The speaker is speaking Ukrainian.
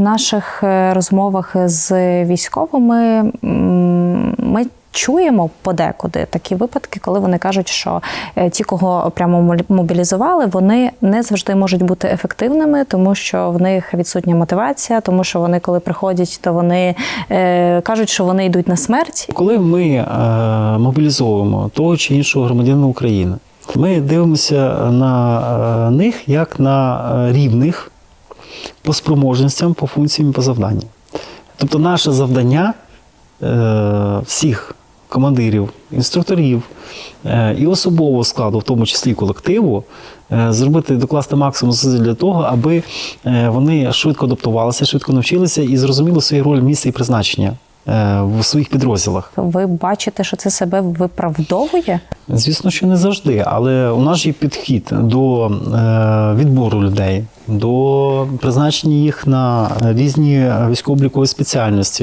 в наших е, розмовах з військовими ми чуємо подекуди такі випадки, коли вони кажуть, що е, ті, кого прямо мобілізували, вони не завжди можуть бути ефективними, тому що в них відсутня мотивація, тому що вони, коли приходять, то вони е, кажуть, що вони йдуть на смерть. Коли ми е, мобілізовуємо того чи іншого громадянина України, ми дивимося на е, них як на рівних по спроможностям, по функціям і по завданням. Тобто наше завдання е, всіх командирів, інструкторів е, і особового складу, в тому числі колективу, е, зробити докласти максимум зусиль для того, аби е, вони швидко адаптувалися, швидко навчилися і зрозуміли свою роль, місце і призначення е, в своїх підрозділах. Ви бачите, що це себе виправдовує? Звісно, що не завжди, але у нас є підхід до е, відбору людей, до призначення їх на різні військово-облікові спеціальності.